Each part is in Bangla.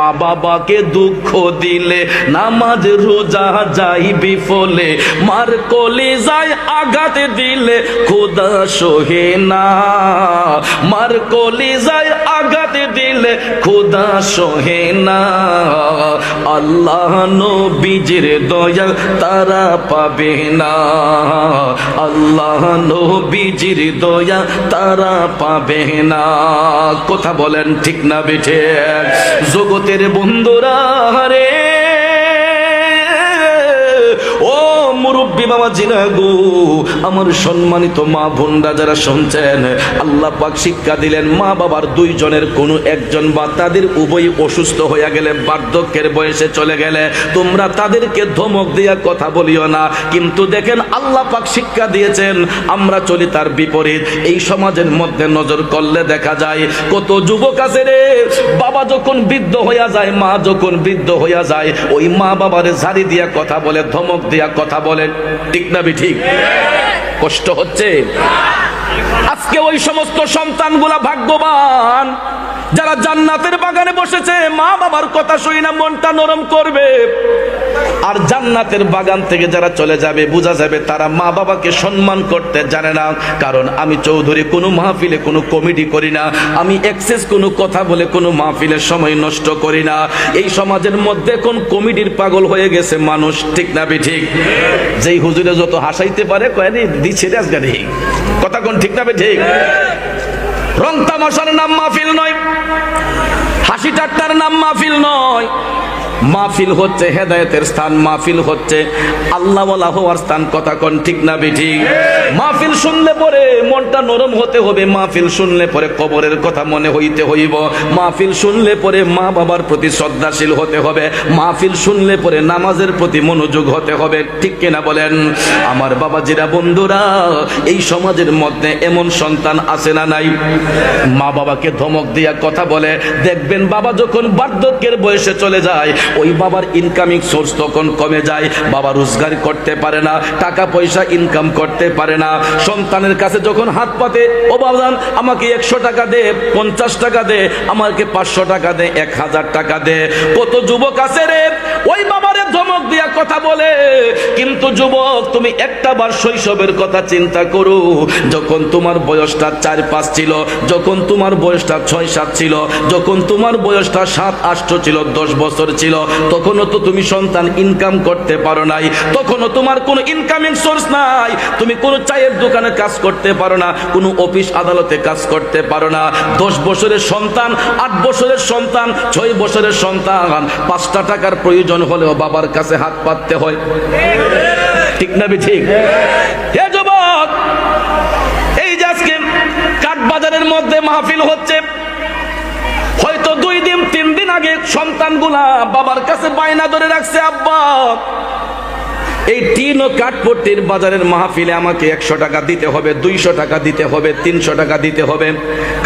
মা বাবাকে দুঃখ দিলে, নামাজ রোজা যাই বিফলে, মার কলে যায় আঘাত দিলে, খোদা সোহে না। মার কলে যায় আঘাত দিলে, খোদা সোহে না। আল্লাহ নবীজির দয়া তারা পাবে না। আল্লাহ নবীজির দয়া তারা পাবে না। কথা বলেন ঠিক না বেঠে? জগতের বন্ধুরা রে মুরব্বী বাবা জিনা গো। আমার সম্মানিত মা বোনরা যারা শুনছেন, আল্লাহ পাক শিক্ষা দিলেন, মা বাবার দুইজনের কোনো একজন বা তাদের উভয় অসুস্থ হয়ে গেলে, বার্ধক্যের বয়সে চলে গেলে, তোমরা তাদেরকে ধমক দিয়া কথা বলিও না। কিন্তু দেখেন, আল্লাহ পাক শিক্ষা দিয়েছেন, আমরা চলি তার বিপরীত। এই সমাজের মধ্যে নজর করলে দেখা যায়, কত যুবক আছে রে, বাবা যখন বৃদ্ধ হইয়া যায়, মা যখন বৃদ্ধ হইয়া যায়, ওই মা বাবারে ঝাড়ি দিয়া কথা বলে, ধমক দিয়া কথা বলে। ঠিক না ঠিক কষ্ট হচ্ছে। আজকে ওই সমস্ত সন্তানগুলা ভাগ্যবান। যারা জান্নাতের বাগানে বসেছে, মা বাবার কথা শুই না, মনটা নরম করবে। আর জান্নাতের বাগান থেকে যারা চলে যাবে, বোঝা যাবে তারা মা বাবাকে সম্মান করতে জানে না। কারণ আমি চৌধুরী, কোনো মাহফিলে কোনো কমেডি করি না। আমি এক্সেস কোনো কথা বলে কোনো মাহফিলের সময় নষ্ট করি না। এই সমাজের মধ্যে কোন কমেডির পাগল হয়ে গেছে মানুষ, ঠিক না বে ঠিক? যেই হুজুরে যত হাসাইতে পারে কয়নি দিচ্ছে রে ঠিক কথা কোন ঠিক না বে ঠিক? রং তামাশার নাম মাহফিল নয় হাসি ঠাট্টার নাম মাহফিল নয় মাহফিল হচ্ছে হেদায়েতের স্থান, মাহফিল হচ্ছে আল্লাহ হওয়ার স্থান, কথা কোন ঠিক না বেঠি মাহফিল শুনলে পরে মনটা নরম হতে হবে, মাহফিল শুনলে পরে কবরের কথা মনে হইতে হইব। মাহফিল শুনলে পরে মা বাবার প্রতি শ্রদ্ধাশীল হতে হবে, মাহফিল শুনলে পরে নামাজের প্রতি মনোযোগ হতে হবে, ঠিক কিনা বলেন? আমার বাবাজিরা, বন্ধুরা, এই সমাজের মধ্যে এমন সন্তান আছে না নাই? মা বাবাকে ধমক দিয়া কথা বলে, দেখবেন বাবা যখন বার্ধক্যের বয়সে চলে যায় ওই বাবার ইনকামিং সোর্স তখন কমে যায়, বাবা রোজগার করতে পারে না, টাকা পয়সা ইনকাম করতে পারে না। সন্তানের কাছে যখন হাত পাতে, ও বাবান আমাকে একশো টাকা দে, পঞ্চাশ টাকা দে, আমাকে পাঁচশো টাকা দে, এক হাজার টাকা দে। কত যুবক আছে রে, ওই বাবারে ধমক দিয়া কথা বলে। কিন্তু যুবক, তুমি একটা বার শৈশবের কথা চিন্তা করো। যখন তোমার বয়সটা চার পাঁচ ছিল, যখন তোমার বয়সটা ছয় সাত ছিল, যখন তোমার বয়সটা সাত আষ্ট ছিল, দশ বছর ছিল তখনও তো তুমি সন্তান ইনকাম করতে পারো নাই। তখনও তোমার কোনো ইনকামিং সোর্স নাই। তুমি কোনো চায়ের দোকানে কাজ করতে পারো না, কোনো অফিস আদালতে কাজ করতে পারো না। দশ বছরের সন্তান, আট বছরের সন্তান, ছয় বছরের সন্তান, পাঁচটা টাকার প্রয়োজন হলেও বাবার কাছে হাত পাততে হয়। ঠিক না বে ঠিক? হে যুবক, এই যে আজকে কাঠ বাজারের মধ্যে মাহফিল হচ্ছে হয়তো দুই দিন তিন দিন আগে সন্তানগুলা বাবার কাছে বায়না ধরে রাখছে আব্বা। এই টিন ও কাঠপট্টির বাজারের মাহফিলে আমাকে একশো টাকা দিতে হবে, দুইশো টাকা দিতে হবে, তিনশো টাকা দিতে হবে।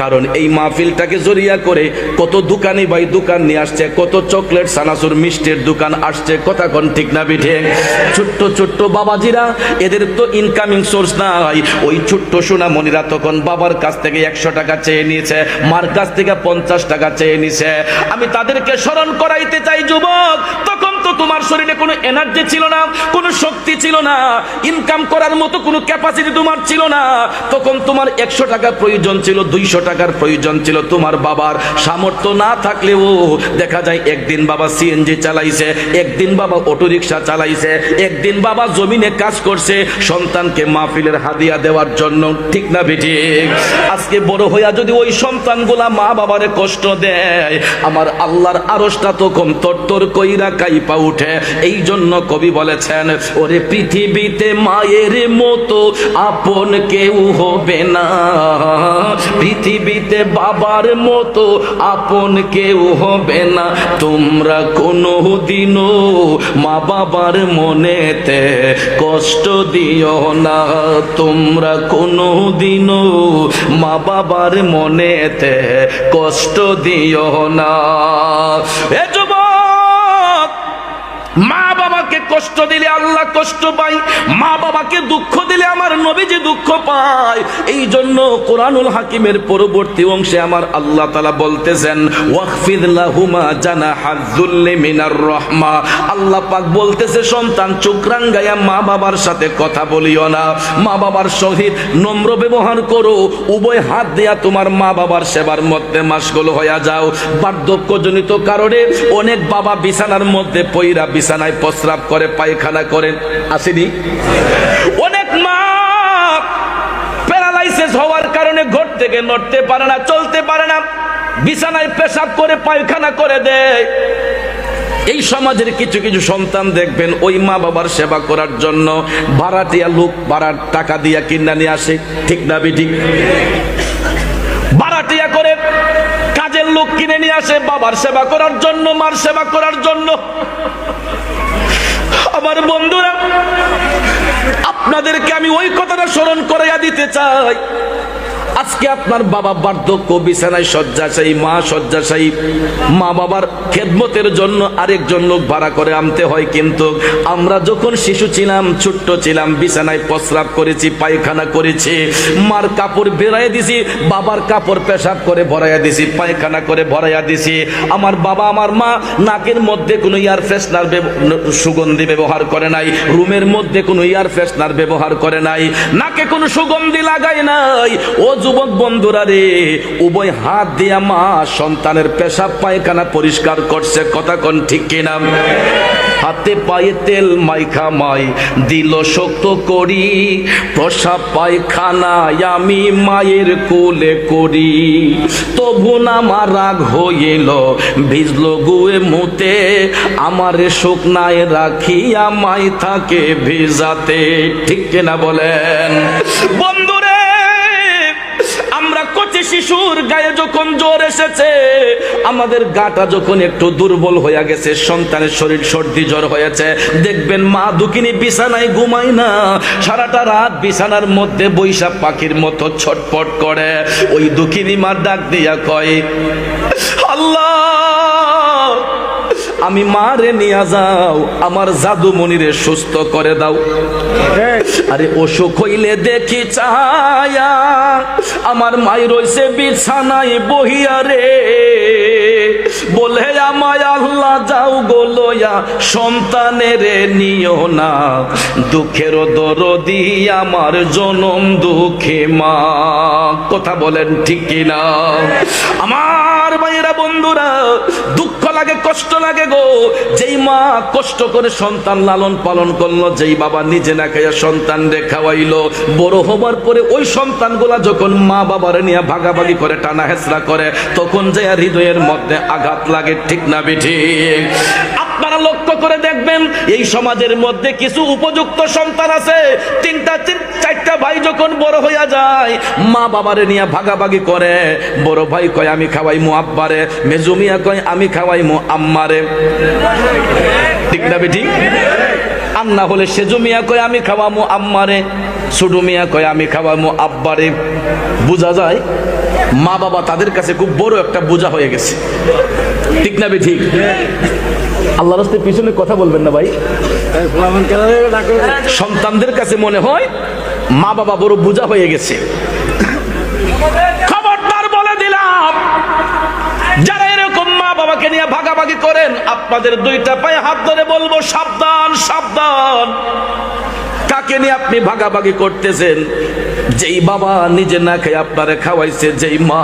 কারণ এই মাহফিলটাকে জড়িয়া করে কত দোকানি ভাই দোকান নিয়ে আসছে, কত চকলেট সানাসুর মিষ্টির দোকান আসছে, কথা কোন ঠিক না বিঠে। ছোট্ট ছোট্ট বাবাজিরা, এদের তো ইনকামিং সোর্স নাই। ওই ছোট্ট সোনামণিরা তখন বাবার কাছ থেকে একশো টাকা চেয়ে নিয়েছে, মার কাছ থেকে পঞ্চাশ টাকা চেয়ে নিছে আমি তাদেরকে স্মরণ করাইতে চাই, যুবক। তখন তো তোমার শরীরে কোনো এনার্জি ছিল না, কোনো শক্তি ছিল না ইনকাম করার মতো কোনো ক্যাপাসিটি তোমার ছিল না, তখন তোমার একশো টাকা প্রয়োজন ছিল, দুইশো টাকার প্রয়োজন ছিল তোমার বাবার। সামর্থ্য না থাকলেও দেখা যায় একদিন বাবা সিএনজি চালাইছে, একদিন বাবা অটোরিকশা চালাইছে, একদিন বাবা জমিনে কাজ করছে, সন্তানকে মাহফিলের হাদিয়া দেওয়ার জন্য, ঠিক না বেটি আজকে বড় হইয়া যদি ওই সন্তানগুলা মা বাবারে কষ্ট দেয়, আমার আল্লাহর আরসটা তখন তত্তর কইরা কাইপা উঠে। এই জন্য কবি বলেছেন ওরে পৃথিবীতে মায়ের মতো আপন কেউ হবে না। পৃথিবীতে বাবার মতো আপন কেউ হবে না। তোমরা কোনো দিনও মা বাবার মনেতে কষ্ট দিও না। তোমরা কোনো দিনও মা বাবার মনেতে কষ্ট দিও না। মা কষ্ট দিলে আল্লাহ কষ্ট পাই মা বাবাকে দুঃখ দিলে আমার নবীজি দুঃখ পায়। এই জন্য কোরআনুল হাকিমের পরবর্তী অংশে আমার আল্লাহ তালা বলতেছেন ওয়াকফিদ জানা হাজুল্লি মিনার রহমা। আল্লাহ পাক বলতেছে, সন্তান চোখরাঙ্গাইয়া মা বাবার সাথে কথা বলিও না। মা বাবার সহিত নম্র ব্যবহার করো। উভয় হাত দিয়া তোমার মা বাবার সেবার মধ্যে মাসগুল হইয়া যাও। বার্ধক্যজনিত কারণে অনেক বাবা বিছানার মধ্যে পইরা বিছানায় প্রস্রাব করে পায়খানা করেন, আসেনি? অনেক মা প্যারালাইসিস হওয়ার কারণে ঘর থেকে নড়তে পারে না, চলতে পারে না। বিছানায় পেশাব করে পায়খানা করে দেয়। এই সমাজের কিছু কিছু সন্তান দেখবেন, ওই মা বাবার সেবা করার জন্য ভাড়াটিয়া লোক ভাড়ার টাকা দিয়া কিনা নিয়ে আসে, ঠিক না ঠিক ভাড়াটিয়া করে কাজের লোক কিনে নিয়ে আসে, বাবার সেবা করার জন্য, মার সেবা করার জন্য। আমার বন্ধুরা আপনাদেরকে আমি ওই কথাটা স্মরণ করাইয়া দিতে চাই। আজকে আপনার বাবা বার্ধক্য, বিছানায় শয্যাশায়ী, মা শয্যাশায়ী, মা বাবার খেদমতের জন্য আরেকজন লোক ভাড়া করে আনতে হয় কিন্তু আমরা যখন শিশু ছিলাম, ছোট্ট ছিলাম, বিছানায় প্রস্রাব করেছি, পায়খানা করেছি, মার কাপড় বেড়াই দিছি, বাবার কাপড় পেশাব করে ভরাইয়া দিছি, পায়খানা করে ভরাইয়া দিছি। আমার বাবা, আমার মা নাকের মধ্যে কোনো এয়ার ফ্রেশনার সুগন্ধি ব্যবহার করে নাই, রুমের মধ্যে কোনো এয়ার ফ্রেশনার ব্যবহার করে নাই, নাকে কোনো সুগন্ধি লাগায় নাই ও যুবক বন্ধুরা রে, উভয় হাত দিয়া মা সন্তানের পেশাব পায়খানা পরিষ্কার করছে, কথা কোন ঠিক কিনা? হাতে পায়ে তেল মাইখা মাই, দিল শক্ত করি, প্রসাব পায়খানায় আমি মায়ের কোলে করি। তবু না আমার রাগ হইল, ভিজল গুয়ে মুতে, আমারে শুকনায় রাখিয়া মাই থাকে ভিজাতে। ঠিক কিনা বলেন? বন্ধুরে কচি শিশুর গায়ে যখন জ্বর এসেছে, আমাদের গাটা যখন একটু দুর্বল হয়ে গেছে, সন্তানের শরীর সর্দি জ্বর হয়েছে, দেখবেন মা দুকিনি বিছানায় ঘুমায় না। সারাটা রাত বিছানার মধ্যে বৈশাখ পাখির মতো ছটপট করে। ওই দুকিনি মার ডাক দিয়া কয়, আল্লাহ! আমি মারে নিয়ে যাও আমার জাদু মনিরে সুস্থ করে দাও। আরে অসুখ হইলে দেখি চায়া আমার মাই রয়েছে বিছানায় বহিয়া রে। বলে আমায় আল্লাহ যাও গোলয়া সন্তানের নিও না। দুঃখের দরদি আমার জনম দুঃখে মা। কথা বলেন ঠিক কিনা? আমার ভাইয়েরা বন্ধুরা দুঃখ লাগে, কষ্ট লাগে গো। যেই মা কষ্ট করে সন্তান লালন পালন করল, যেই বাবা নিজে না খাইয়া সন্তান রে খাওয়াইলো, বড় হবার পরে ওই সন্তানগুলা যখন মা বাবার নিয়ে ভাগাভাগি করে, টানা হেসরা করে, তখন যে হৃদয়ের মধ্যে আঘাত লাগে, ঠিক না বেঠি আপনারা লক্ষ্য করে দেখবেন, এই সমাজের মধ্যে কিছু উপযুক্ত সন্তান আছে, তিনটা চারটা ভাই যখন বড় হইয়া যায়, মা বাবারে নিয়ে ভাগাভাগি করে, বড় ভাই কয়, আমি খাওয়াই মু আব্বারে মেজুমিয়া কয়, আমি খাওয়াই মু আম্মারে। ঠিক আর না হলে সেজু মিয়া কয় আমি খাওয়ামু আম্মারে ছোটু মিয়া কয় আমি খাওয়ামু আব্বারে। বোঝা যায় মা বাবা তাদের কাছে খুব বড় একটা বোঝা হয়ে গেছে। ঠিক না ঠিক আল্লাহ রাস্তায় পিছনে কথা বলবেন না ভাই। সন্তানদের কাছে মনে হয় মা বাবা বড় বোঝা হয়ে গেছে। নিয়ে ভাগাভাগি করেন, আপনাদের দুইটা পায়ে হাত ধরে বলব, সাবধান সাবধান। কাকে নিয়ে আপনি ভাগাভাগি করতেছেন? যেই বাবা নিজে না খেয়ে আপনারে খাওয়াইছে, যেই মা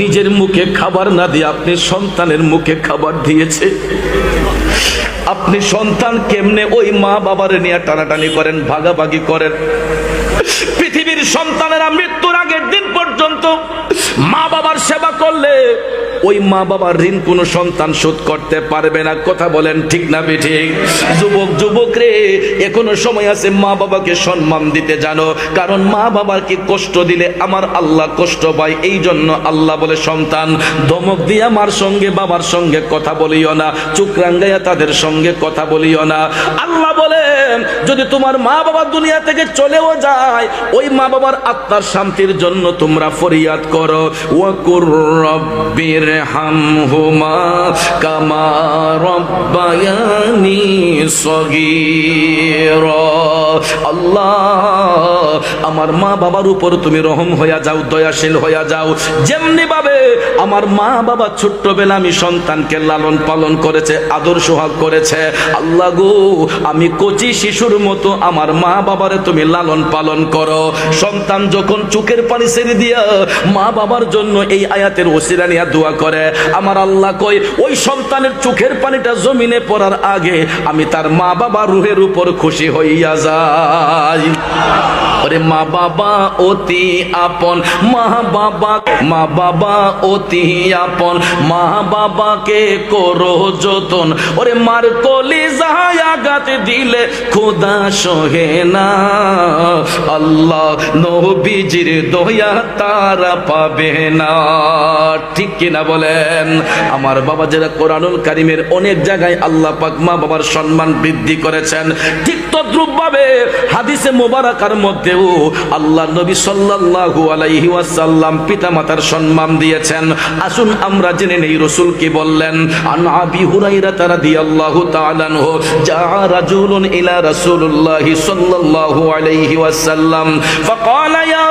নিজের মুখে খাবার না দিয়ে আপনি সন্তানের মুখে খাবার দিয়েছে। আপনি সন্তান কেমনে ওই মা বাবারে নিয়ে টানাটানি করেন, ভাগাভাগি করেন? পৃথিবীর সন্তানেরা মৃত্যুর আগের দিন পর্যন্ত মা বাবার সেবা করলে ওই মা বাবার ঋণ কোনো সন্তান শোধ করতে পারবে না। কথা বলেন ঠিক না বেঠিক যুবক যুবক রে, এখনও সময় আছে মা বাবাকে সম্মান দিতে জানো। কারণ মা বাবার কি কষ্ট দিলে আমার আল্লাহ কষ্ট পায় এই জন্য আল্লাহ বলে সন্তান, ধমক দিয়ে আমার সঙ্গে, বাবার সঙ্গে কথা বলিও না চুক রাঙ্গাইয়া তাদের সঙ্গে কথা বলিও না। আল্লাহ বলেন যদি তোমার মা বাবা দুনিয়া থেকে চলেও যায়, ওই মা বাবার আত্মার শান্তির জন্য তোমরা ফরিয়াদ করো। করো, ওয়াকুর রব্বির হামহুমা কামা রব্বায়ানি সগীরা। আল্লাহ, আমার মা বাবার উপর তুমি রহম হইয়া যাও, দয়াশীল হইয়া যাও। যেমনি ভাবে আমার মা বাবা ছোট্টবেলা আমি সন্তানকে লালন পালন করেছে, আদর সোহাগ করেছে, আল্লাহ গো, আমি কচি শিশুর মতো আমার মা বাবারে তুমি লালন পালন করো। সন্তান যখন চোখের পানি ছেড়ে দিয়া মা বাবার জন্য এই আয়াতের ওসিরা নিয়ে দোয়া করে। আমার আল্লাহ কই ওই সন্তানের চোখের পানিটা জমিনে পড়ার আগে আমি তার মা বাবা রুহের উপর খুশি হইয়া যাই। ওরে মা বাবা, অতি আপন। মা বাবা মা বাবা, অতি আপন। মা বাবাকে করো যতন। ওরে মার কলি আঘাত দিলে খোদা সহে না। আল্লাহ নবীজির দয়া তারা যাবে না। ঠিক কিনা বলেন? আমার বাবা যারা কোরআনুল কারিমের অনেক জায়গায় আল্লাহ বাবার সম্মান বৃদ্ধি করেছেন, ঠিক তদ্রুপভাবে হাদিসে মোবারকার মধ্যেও আল্লাহ নবী সাল্লাল্লাহু আলাইহি ওয়াসাল্লাম পিতামাতার সম্মান দিয়েছেন। আসুন আমরা জেনে নেই রসুল কি বললেন। আন আবি হুরাইরা রাদিয়াল্লাহু তাআলা আনহু যা রাজুলুন ইলা রাসূলুল্লাহ সাল্লাল্লাহু আলাইহি ওয়াসাল্লাম, ফাকালা ইয়া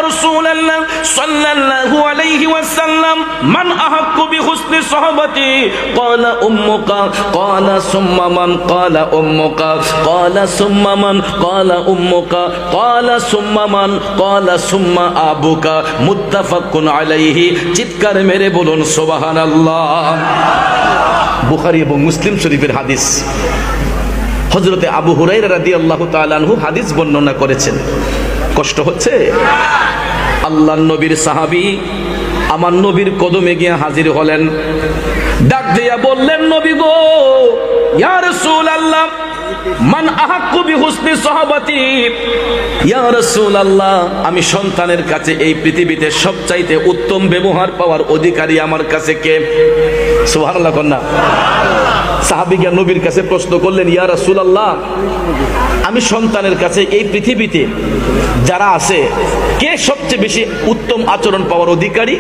সাল্লাল্লাহু আলাইহি ওয়াসাল্লাম, মান আহাক্কু বিহুসনি সাহাবাতি? ক্বালা উম্মুকা। ক্বালা সুম্মা মান? ক্বালা উম্মুকা। ক্বালা সুম্মা মান? ক্বালা উম্মুকা। ক্বালা সুম্মা মান? ক্বালা সুম্মা আবুকা। মুত্তাফাকুন আলাইহি। চিৎকার মেরে বলুন, সুবহানাল্লাহ। বুখারী এবং মুসলিম শরীফের হাদিস। হজরতে আবু হুরাই রাদি আল্লাহ তালু হাদিস বর্ণনা করেছেন। কষ্ট হচ্ছে? আল্লাহ নবীর সাহাবি আমার নবীর কদমে গিয়ে হাজির হলেন। ডাক দিয়া বললেন, নবী গো, ইয়া রাসূলুল্লাহ, মান আহাক্কু বিহুসনি সাহাবাতি? ইয়া রাসূলুল্লাহ, আমি সন্তানের কাছে এই পৃথিবীতে সবচাইতে উত্তম ব্যবহার পাওয়ার অধিকারী আমার কাছে কে? সুহার কন্যা। সাহাবিগা নবীর কাছে প্রশ্ন করলেন, ইয়া রাসূলুল্লাহ, আমি সন্তানের কাছে এই পৃথিবীতে যারা আছে, কে সবচেয়ে বেশি উত্তম আচরণ পাওয়ার অধিকারী?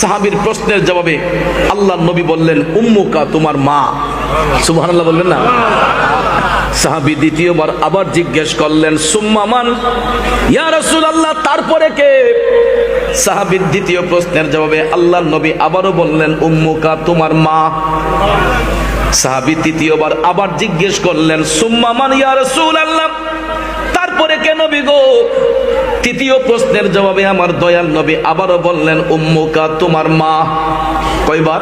সাহাবীর প্রশ্নের জবাবে আল্লাহ নবী বললেন, উম্মুকা, তোমার মা। সুবহানাল্লাহ বলবেন না? সাহাবী দ্বিতীয়বার আবার জিজ্ঞেস করলেন সুম্মামান ইয়া রাসূলুল্লাহ, তারপরে কে? সাহাবীর দ্বিতীয় প্রশ্নের জবাবে আল্লাহ নবী আবারও বললেন, উম্মুকা, তোমার মা। সাহাবি তৃতীয়বার আবার জিজ্ঞেস করলেন, সুম্মা সুম্মামান ইয়া রাসূলুল্লাহ? তারপরে কেন বিগো তৃতীয় প্রশ্নের জবাবে আমার দয়াল নবী আবারও বললেন, উম্মুকা, তোমার মা। কয়বার?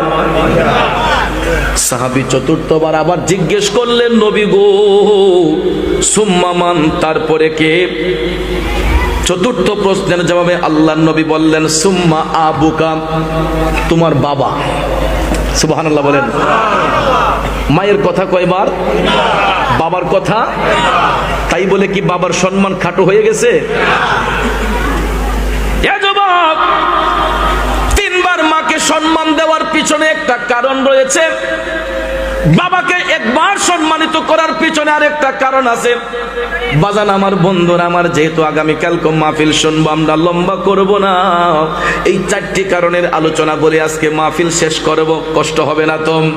সাহাবি চতুর্থবার আবার জিজ্ঞেস করলেন, নবী গো সুম্মামান তারপরে কে? চতুর্থ প্রশ্নের জবাবে আল্লাহ নবী বললেন, সুম্মা আবুকা, তোমার বাবা। সুবহানাল্লাহ বলেন। মায়ের কথা কয়বার? বাবার কথা? তাই বলে কি বাবার সম্মান খাটো হয়ে গেছে? তিনবার মাকে সম্মান দেওয়ার পিছনে একটা কারণ রয়েছে। বাবাকে একবার সম্মানিত করার পিছনে আরেকটা কারণ আছে। বাজান, আমার বন্ধুরা, আমার যেহেতু আগামী আগামীকাল মাহফিল শুনব, আমরা লম্বা করব না। এই চারটি কারণের আলোচনা বলে আজকে মাহফিল শেষ করব। কষ্ট হবে না তো?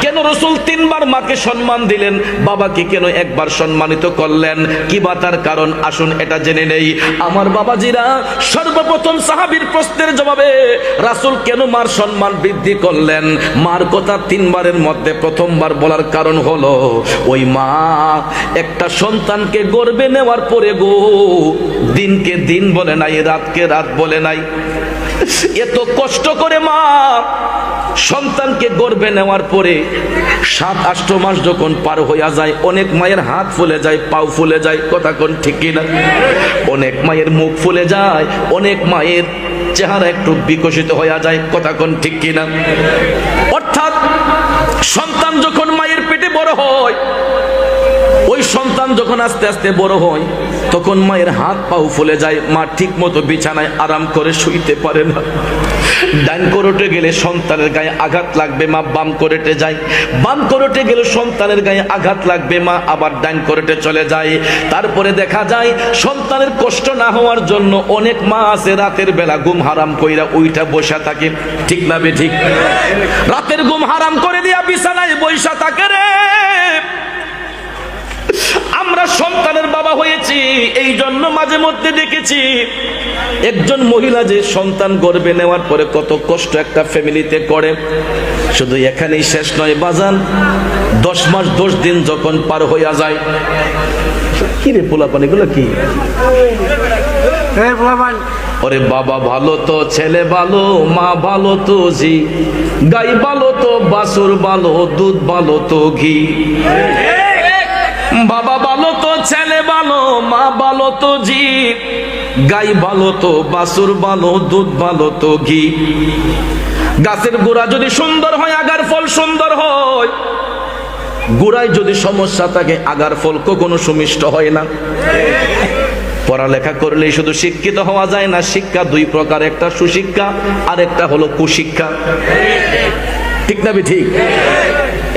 কেন রসুল তিনবার মাকে সম্মান দিলেন? বাবাকে কেন একবার সম্মানিত করলেন? কি বা তার কারণ? আসুন, এটা জেনে নেই। আমার বাবাজিরা সর্বপ্রথম সাহাবীর প্রশ্নের জবাবে, রাসূল কেন মার সম্মান বৃদ্ধি করলেন? মার কথা তিনবারের মধ্যে প্রথমবার বলার কারণ হলো ওই মা একটা সন্তানকে গর্বে নেওয়ার পরে গো, দিনকে দিন বলে নাই, রাতকে রাত বলে নাই। এত কষ্ট করে মা সন্তানকে গর্বে নেওয়ার পরে সাত, আষ্ট মাস যখন পার হইয়া যায়, অনেক মায়ের হাত ফুলে যায়, পাও ফুলে যায়, কথা কোন ঠিক কিনা? অনেক মায়ের মুখ ফুলে যায়, অনেক মায়ের চেহারা একটু বিকশিত হইয়া যায়, কথা কোন ঠিক কিনা? অর্থাৎ সন্তান যখন মায়ের বড় হয়। ওই সন্তান যখন আস্তে আস্তে বড় হয় তখন মায়ের হাত পাও ফুলে যায়, মা ঠিক মতো বিছানায় আরাম করে শুইতে পারে না। ডান করোটে গেলে সন্তানের গায়ে আঘাত লাগবে, মা বাম করোটে যায়। বাম করোটে গেলে সন্তানের গায়ে আঘাত লাগবে, মা আবার ডান করোটে চলে যায়। তারপরে দেখা যায়, সন্তানের কষ্ট না হওয়ার জন্য অনেক মা আছে, রাতের বেলা ঘুম হারাম কইরা ওইটা বসা থাকে। ঠিক না বে ঠিক? রাতের ঘুম হারাম করে দিয়া বিছানায় বৈশা থাকে রে। আমরা সন্তানের বাবা হয়েছি এই জন্য মাঝে মধ্যে দেখেছি একজন মহিলা যে সন্তান গর্বে নেওয়ার পরে কত কষ্ট একটা ফ্যামিলিতে করে। শুধু এখানেই শেষ নয় বাজান দশ মাস দশ দিন যখন পার হইয়া যায় কি রে পোলাপান এগুলো কি? ওরে বাবা ভালো তো ছেলে ভালো মা ভালো তো জি। গাই ভালো তো বাসুর ভালো দুধ ভালো তো ঘি। বাবা ভালো তো ছেলে ভালো, মা ভালো তো জি গাই ভালো তো বাসুর ভালো, দুধ ভালো তো ঘি। গাছের গোড়া যদি সুন্দর হয়, আগার ফল সুন্দর হয়। গোড়ায় যদি সমস্যা থাকে, আগার ফল কখনো সুমিষ্ট হয় না। পড়ালেখা করলেই শুধু শিক্ষিত হওয়া যায় না, শিক্ষা দুই প্রকার, একটা সুশিক্ষা আর একটা হলো কুশিক্ষা। ঠিক না ঠিক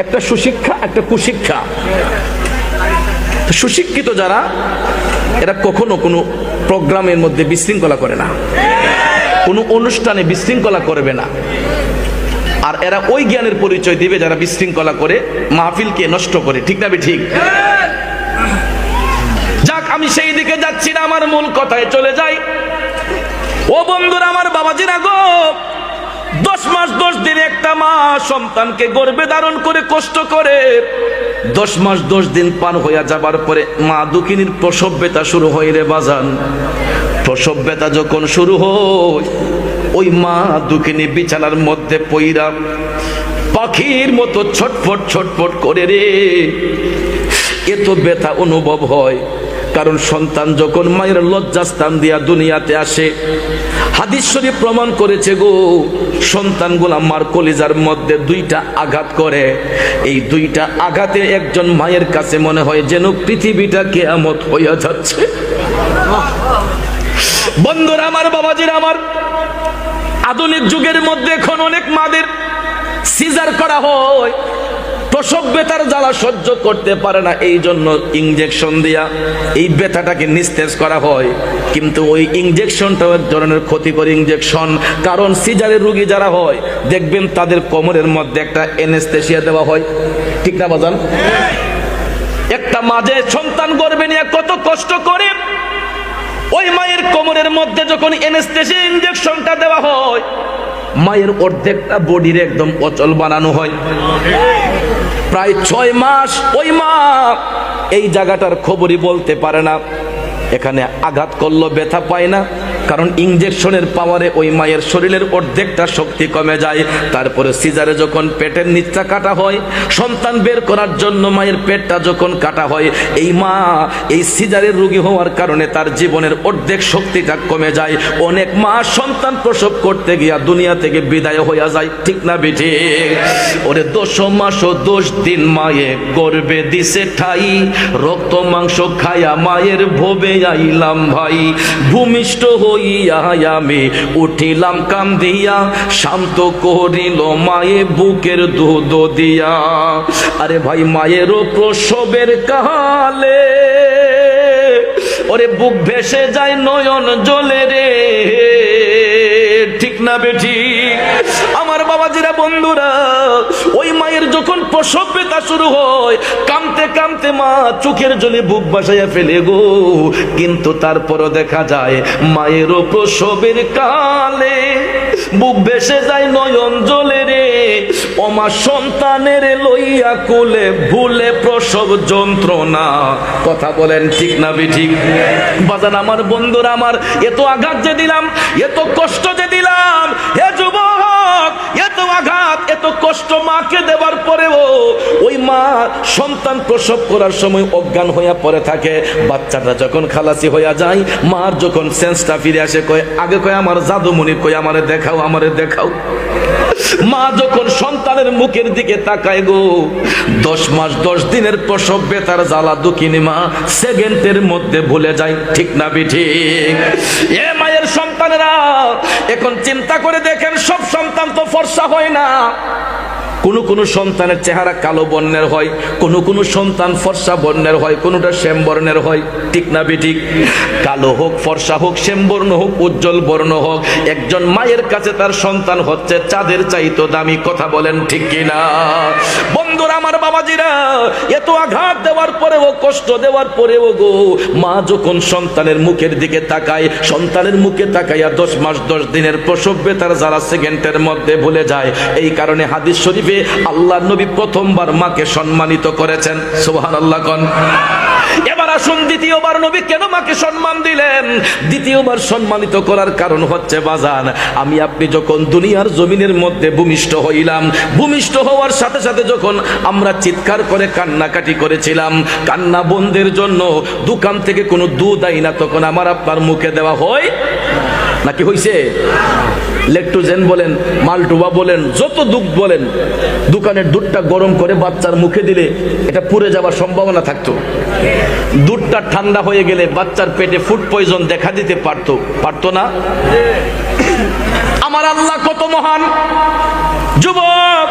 একটা সুশিক্ষা, একটা কুশিক্ষা। সুশিক্ষিত যারা, এরা কখনো কোনো প্রোগ্রামের মধ্যে বিশৃঙ্খলা করে না। কোনো অনুষ্ঠানে বিশৃঙ্খলা করবে না। আর এরা ওই জ্ঞানের পরিচয় দিবে যারা বিশৃঙ্খলা করে, মাহফিলকে নষ্ট করে। ঠিক না ঠিক যাক, আমি সেই দিকে যাচ্ছি না, আমার মূল কথায় চলে যাই। ও বন্ধুরা, আমার বাবাজিরা গো দশ মাস, দশ দিন, একটা মা সন্তানকে গর্ভে ধারণ করে কষ্ট করে। দশ মাস, দশ দিন পার হইয়া যাবার পরে মা দুঃখিনীর প্রসব ব্যথা শুরু হয় রে বাজান। প্রসব ব্যথা যখন শুরু হয়, ওই মা দুঃখিনী বিছানার মধ্যে পইরা পাখির মতো ছটফট ছটফট করে রে। এত ব্যথা অনুভব হয়, কারণ সন্তান যখন মায়ের লজ্জাস্থান দিয়া দুনিয়াতে আসে হাদিস শরীফ প্রমাণ করেছে গো, সন্তানগুলা মার কলিজার মধ্যে দুইটা আঘাত করে। এই দুইটা আঘাতে একজন মায়ের কাছে মনে হয় যেন পৃথিবীটা কেয়ামত হইয়া যাচ্ছে। বন্ধুরা আমার বাবাজির, আমার আধুনিক যুগের মধ্যে এখন অনেক মাদের সিজার করা হয়। প্রসব ব্যথার জ্বালা সহ্য করতে পারে না এই জন্য ইঞ্জেকশন দিয়া এই ব্যথাটাকে নিস্তেজ করা হয়। কিন্তু ওই ইঞ্জেকশনটাও এক ধরনের ক্ষতিকর ইঞ্জেকশন কারণ সিজারের রুগী যারা হয়, দেখবেন তাদের কোমরের মধ্যে একটা এনেস্থেশিয়া দেওয়া হয়। ঠিক না, বাজান? একটা মাঝে সন্তান গর্বে নিয়ে কত কষ্ট করে, ওই মায়ের কোমরের মধ্যে যখন এনেস্থেশিয়া ইঞ্জেকশনটা দেওয়া হয়, মায়ের অর্ধেকটা বডির একদম অচল বানানো হয়। প্রায় ছয় মাস, ওই মা এই জায়গাটার খবরই বলতে পারে না। এখানে আঘাত করল, ব্যথা পায় না। কারণ ইঞ্জেকশনের পাওয়ারে ওই মায়ের শরীরের অর্ধেকটা শক্তি কমে যায়। তারপরে সিজারে যখন পেটের নিচটা কাটা হয়, সন্তান বের করার জন্য মায়ের পেটটা যখন কাটা হয়, এই মা, এই সিজারের রোগী হওয়ার কারণে তার জীবনের অর্ধেক শক্তিটা কমে যায়। অনেক মা সন্তান প্রসব করতে গিয়া দুনিয়া থেকে বিদায় হইয়া যায়। ঠিক না বিঠে? ওরে দোষ মাস ও দোষ দিন মায়ে গর্বে দিছে ঠাই, রক্ত মাংস খায়া মায়ের ভবে আইলাম ভাই। ভূমিষ্ঠ হইয়া আমি উঠিলাম কাম দিয়া শান্ত করিল মায়ে বুকের দুধ দিয়া। আরে ভাই মায়েরও প্রসবের কালে, ওরে বুক ভেসে যায় নয়ন জলে রে। ঠিক না বেঠি? আমার বাবাজিরা, বন্ধুরা, ওই মায়ের যখন প্রসব ব্যথা শুরু হয় কামতে কামতে মা চোখের জলে বুক বাসাইয়া ফেলে গো। কিন্তু তারপরও দেখা যায়, মায়েরও প্রসবের কালে বুক ভেসে যায় নয়ন জলে রে। অমা সন্তানের লইয়া কোলে ভুলে প্রসব যন্ত্রণা। কথা বলেন ঠিক না ঠিক? বাজান, আমার বন্ধুরা, আমার এত আঘাত যে দিলাম, এত কষ্ট যে দিলাম যুবক এত আঘাত, এত কষ্ট মাকে দেওয়ার পরেও ওই মা সন্তান প্রসব করার সময় অজ্ঞান হইয়া পড়ে থাকে। বাচ্চাটা যখন খালাসি হইয়া যায়, মার যখন সেন্সটা ফিরে আসে, কয়, আগে কয়, আমার জাদুমণি কয়, আমারে দেখাও আমারে দেখাও। মা যখন সন্তানের মুখের দিকে তাকায় গো, দশ মাস, দশ দিনের প্রসব বেতার জ্বালা দুঃখিনী মা, সেকেন্ডের মধ্যে ভুলে যায়, ঠিক না, বিঠিক? এ সন্তানেরা এখন চিন্তা করে দেখেন সব সন্তান তো ফর্সা হয় না। কোন কোন সন্তানের চেহারা কালো বর্ণের হয়, কোন কোন সন্তান ফর্সা বর্ণের হয়, কোনটা শ্যাম বর্ণের হয়, ঠিক না বেঠিক কালো হোক, ফর্সা হোক, শ্যাম বর্ণ হোক, উজ্জ্বল বর্ণ হোক, একজন মায়ের কাছে তার সন্তান হচ্ছে চাঁদের চাইতো দামি, কথা বলেন ঠিক কিনা? বন্ধুরা আমার বাবাজিরা, এত আঘাত দেওয়ার পরেও, কষ্ট দেওয়ার পরেও গো, মা যখন সন্তানের মুখের দিকে তাকায়, সন্তানের মুখে তাকাইয়া দশ মাস, দশ দিনের প্রসব বেতার যারা সেকেন্ডের মধ্যে ভুলে যায়, এই কারণে হাদিস শরীফে আল্লাহ নবী প্রথমবার মাকে সম্মানিত করেছেন। সুবহান আল্লাহ কন। এবার আসুন দ্বিতীয়বার নবী কেন মাকে সম্মান দিলেন? দ্বিতীয়বার সম্মানিত করার কারণ হচ্ছে বাজান, আমি আপনি যখন দুনিয়ার জমিনের মধ্যে ভূমিষ্ঠ হইলাম, ভূমিষ্ঠ হওয়ার সাথে সাথে যখন আমরা চিৎকার করে কান্নাকাটি করেছিলাম, কান্না বন্ধের জন্য দোকান থেকে কোনো দুধ আই না তখন আমার আপনার মুখে দেওয়া হয়? নাকি হইছে? লেকটোজেন বলেন, মালটুবা বলেন, যত দুধ বলেন দোকানের দুধটা গরম করে বাচ্চার মুখে দিলে এটা পুড়ে যাওয়ার সম্ভাবনা থাকতো। দুধটা ঠান্ডা হয়ে গেলে বাচ্চার পেটে ফুড পয়জন দেখা দিতে পারতো পারতো না। আমার আল্লাহ কত মহান। যুবক,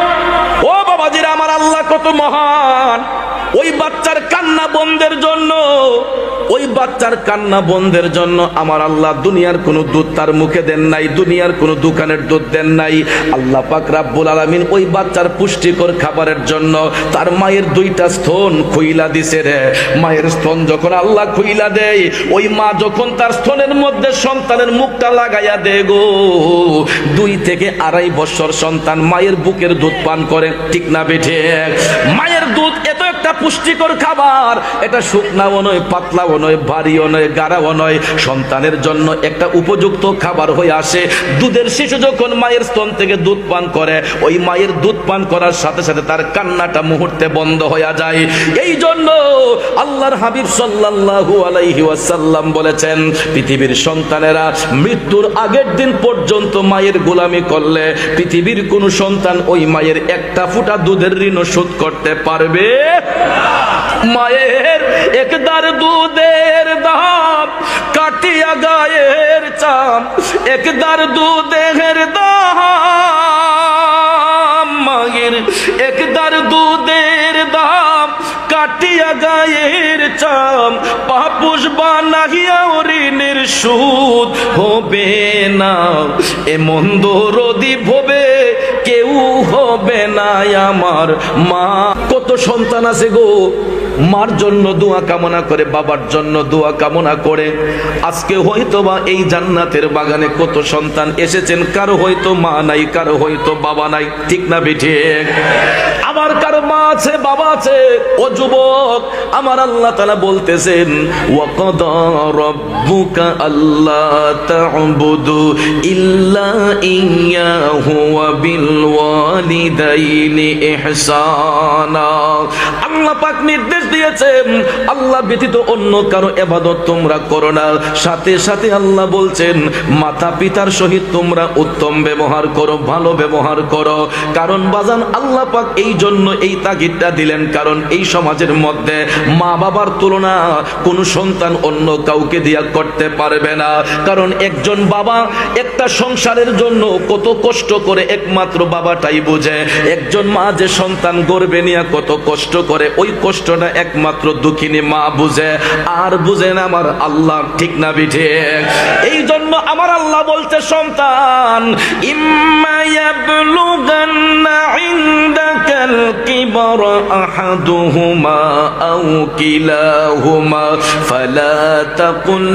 ও বাবাজিরা, আমার আল্লাহ কত মহান। ওই বাচ্চার কান্না বন্ধের জন্য, ওই বাচ্চার কান্না বন্ধের জন্য আমার আল্লাহ দুনিয়ার কোনো দুধ তার মুখে দেন নাই, দুনিয়ার কোনো দোকানের দুধ দেন নাই। আল্লাহ পাক রাব্বুল আলামিন ওই বাচ্চার পুষ্টিকর খাবারের জন্য তার মায়ের দুইটা স্তন খুইলা দিছে রে। মায়ের স্তন যখন আল্লাহ খুইলা দেয়, ওই মা যখন তার স্তনের মধ্যে সন্তানের মুখটা লাগাইয়া দে গো, দুই থেকে আড়াই বছর সন্তান মায়ের বুকের দুধ পান করে, ঠিক না বেঠে? মায়ের দুধ একটা পুষ্টিকর খাবার। এটা শুকনাও নয়, পাতলাও নয়, ভারীও নয়, গাঢ়াও নয়। সন্তানের জন্য একটা উপযুক্ত খাবার হয়ে আসে। দুধের শিশু যখন মায়ের স্তন থেকে দুধ পান করে, ওই মায়ের দুধ পান করার সাথে সাথে তার কান্নাটা মুহূর্তে বন্ধ হয়ে যায়। এই জন্য আল্লাহর হাবিব সাল্লাল্লাহু আলাইহি ওয়াসাল্লাম বলেছেন, পৃথিবীর সন্তানেরা মৃত্যুর আগের দিন পর্যন্ত মায়ের গোলামি করলে পৃথিবীর কোন সন্তান ওই মায়ের একটা ফুটা দুধের ঋণ শোধ করতে পারবে। মায়ের একদার দুধের দাম, কাটিয়া গায়ের চাম একদার দুধের দাম। মায়ের একদার দুধের দাম, কাটিয়া গায়ের চাম, পাপুষ বানাহিয়া ঋণের সুদ হবে না। এ মন্দ রদীপ হবে কেউ হবে না আমার মা। সন্তান আছে গো। মার জন্য দোয়া কামনা করে, বাবার জন্য দোয়া কামনা করে। আজকে হয়তো বা এই জান্নাতের বাগানে কত সন্তান এসেছেন, কারও হয়তো মা নাই, কারও হয়তো বাবা নাই, ঠিক না বেঠে আমার কারও মা আছে, বাবা আছে। ও যুবক, আমার আল্লাহ তালা বলতেছেন ওয়াকাদা রব্বুকা আল্লাহ তা'বুদু ইল্লা ইয়াহু ওয়া বিল ওয়ালিদাইনি ইহসানা আল্লাহ পাক নির্দেশ দিয়েছেন, আল্লাহ ব্যতীত অন্য কারও এবাদত তোমরা করো না। সাথে সাথে আল্লাহ বলছেন মাতা পিতার সহিত তোমরা উত্তম ব্যবহার করো, ভালো ব্যবহার করো। কারণ বাজান, আল্লাহ পাক এই জন্য এই তাগিদটা দিলেন, কারণ এই সমাজের মধ্যে মা বাবার তুলনা কোন সন্তান অন্য কাউকে দিয়া করতে পারবে না। কারণ একজন বাবা একটা সংসারের জন্য কত কষ্ট করে একমাত্র বাবাটাই বুঝে। একজন মা যে সন্তান গর্বে নিয়ে কত কষ্ট করে, ওই কষ্টটা একমাত্র দুঃখিনী মা বুঝে। আর বুঝে না আমার আল্লাহ, ঠিক না বিঠে। এই জন্য আমার আল্লাহ বলছে, সন্তান ইয়াবলুগান্না ইনদাকাল কিবার আহাদুহুমা আও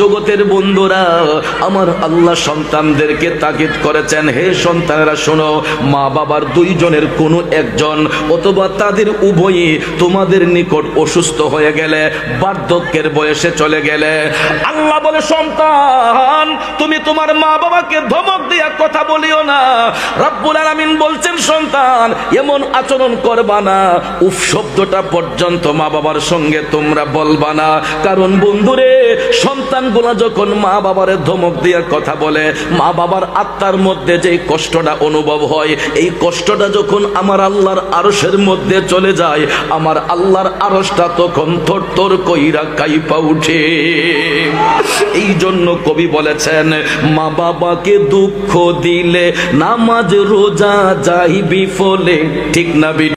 জগতের বন্ধুরা, আমার আল্লাহ সন্তানদেরকে তাগিদ করেছেন। হে সন্তানেরা, শোনো, মা বাবার দুইজনের কোনো একজন অথবা তাদের উভয়ই তোমাদের নিকট অসুস্থ হয়ে গেলে, বার্ধক্যের বয়সে চলে গেলে। আল্লাহ বলে, সন্তান, তুমি তোমার মা বাবাকে ধমক দিয়া কথা বলিও না। রব্বুল আলামিন বলছেন, সন্তান, এমন আচরণ করবা না। উফ, শব্দটা পর্যন্ত মা বাবার সঙ্গে তোমরা বলবা না। কারণ বন্ধুরে সন্তানগুলা যখন মা বাবার ধমক দিয়া কথা বলে, মা বাবার আত্মার মধ্যে যে কষ্টটা অনুভব হয়, এই কষ্টটা যখন আমার আল্লাহর আরশের মধ্যে চলে যায়, আমার আল্লাহর আরশটা তখন থর থর কইরা কাইপা উঠে। এই জন্য কবি বলেছেন, মা বাবাকে দুঃখ দিলে নামাজ রোজা যাই বিফলে ঠিক না বি